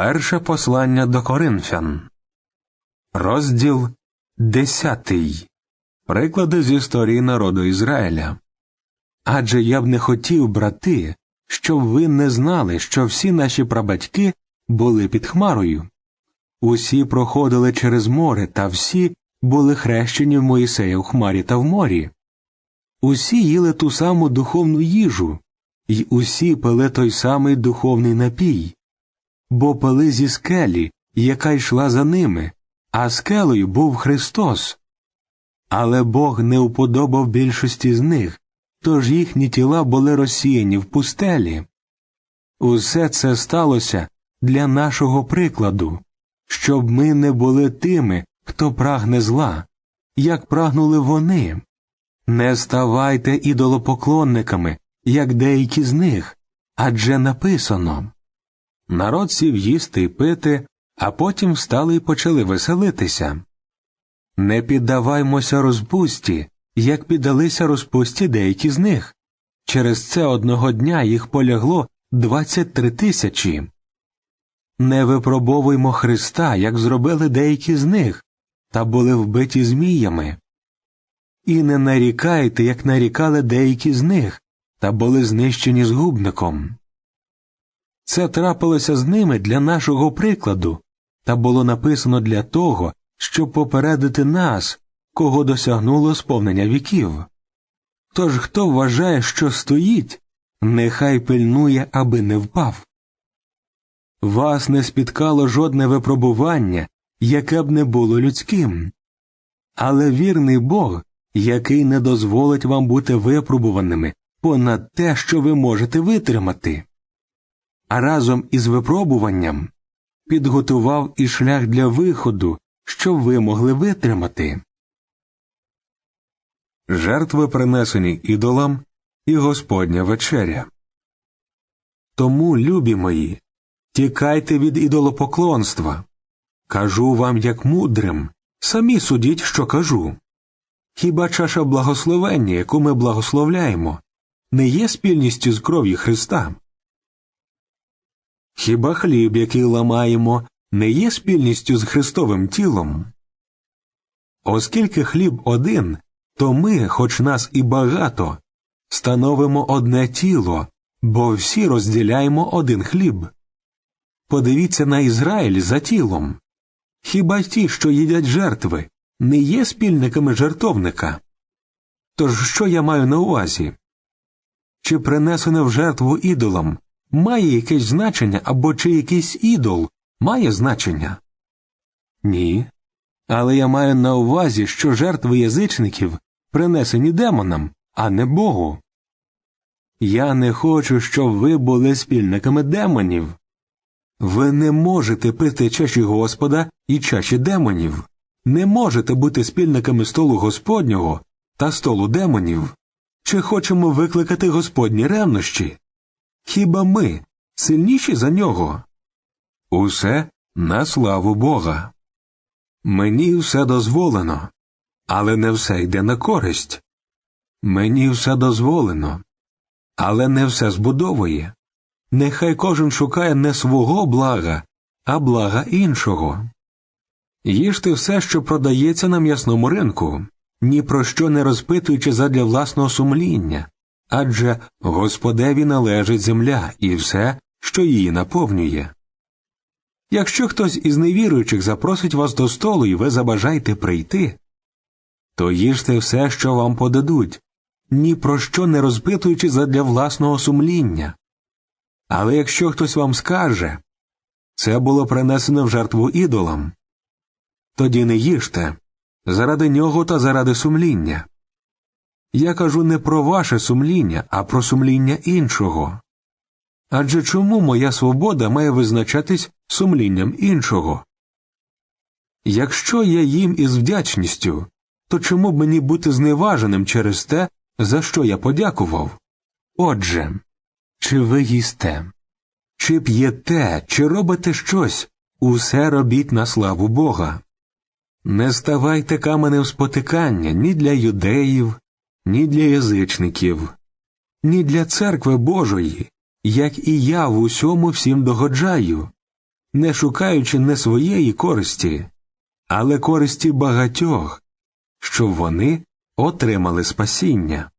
Перше послання до Коринфян. Розділ десятий. Приклади з історії народу Ізраїля. Адже я б не хотів, брати, щоб ви не знали, що всі наші прабатьки були під хмарою. Усі проходили через море, та всі були хрещені в Моїсея в хмарі та в морі. Усі їли ту саму духовну їжу, й усі пили той самий духовний напій бо пили зі скелі, яка йшла за ними, а скелею був Христос. Але Бог не уподобав більшості з них, тож їхні тіла були розсіяні в пустелі. Усе це сталося для нашого прикладу, щоб ми не були тими, хто прагне зла, як прагнули вони. Не ставайте ідолопоклонниками, як деякі з них, адже написано Народ сів їсти й пити, а потім встали й почали веселитися. Не піддаваймося розпусті, як піддалися розпусті деякі з них. Через це одного дня їх полягло двадцять три тисячі. Не випробовуймо Христа, як зробили деякі з них, та були вбиті зміями. І не нарікайте, як нарікали деякі з них, та були знищені згубником. Це трапилося з ними для нашого прикладу, та було написано для того, щоб попередити нас, кого досягнуло сповнення віків. Тож хто вважає, що стоїть, нехай пильнує, аби не впав. Вас не спіткало жодне випробування, яке б не було людським, але вірний Бог, який не дозволить вам бути випробуваними понад те, що ви можете витримати а разом із випробуванням підготував і шлях для виходу, щоб ви могли витримати. Жертви принесені ідолам і Господня вечеря. Тому, любі мої, тікайте від ідолопоклонства. Кажу вам, як мудрим, самі судіть, що кажу. Хіба чаша благословення, яку ми благословляємо, не є спільністю з кров'ю Христа? Хіба хліб, який ламаємо, не є спільністю з Христовим тілом? Оскільки хліб один, то ми, хоч нас і багато, становимо одне тіло, бо всі розділяємо один хліб. Подивіться на Ізраїль за тілом. Хіба ті, що їдять жертви, не є спільниками жертовника? Тож що я маю на увазі? Чи принесене в жертву ідолам має якесь значення або чи якийсь ідол має значення? Ні. Але я маю на увазі, що жертви язичників принесені демонам, а не Богу. Я не хочу, щоб ви були спільниками демонів. Ви не можете пити чаші Господа і чаші демонів, не можете бути спільниками столу Господнього та столу демонів. Чи хочемо викликати Господні ревнощі? Хіба ми сильніші за нього? Усе на славу Бога. Мені все дозволено, але не все йде на користь. Мені все дозволено, але не все збудовує. Нехай кожен шукає не свого блага, а блага іншого. Їжте все, що продається на м'ясному ринку, ні про що не розпитуючи задля власного сумління, адже Господеві належить земля і все, що її наповнює. Якщо хтось із невіруючих запросить вас до столу і ви забажаєте прийти, то їжте все, що вам подадуть, ні про що не розпитуючи задля власного сумління. Але якщо хтось вам скаже це було принесено в жертву ідолам, тоді не їжте заради нього та заради сумління. Я кажу не про ваше сумління, а про сумління іншого. Адже чому моя свобода має визначатись сумлінням іншого? Якщо я їм із вдячністю, то чому б мені бути зневаженим через те, за що я подякував? Отже, чи ви їсте, чи п'єте, чи робите щось, усе робіть на славу Бога. Не ставайте каменем спотикання ні для юдеїв, ні для язичників, ні для церкви Божої, як і я в усьому всім догоджаю, не шукаючи не своєї користі, але користі багатьох, щоб вони отримали спасіння.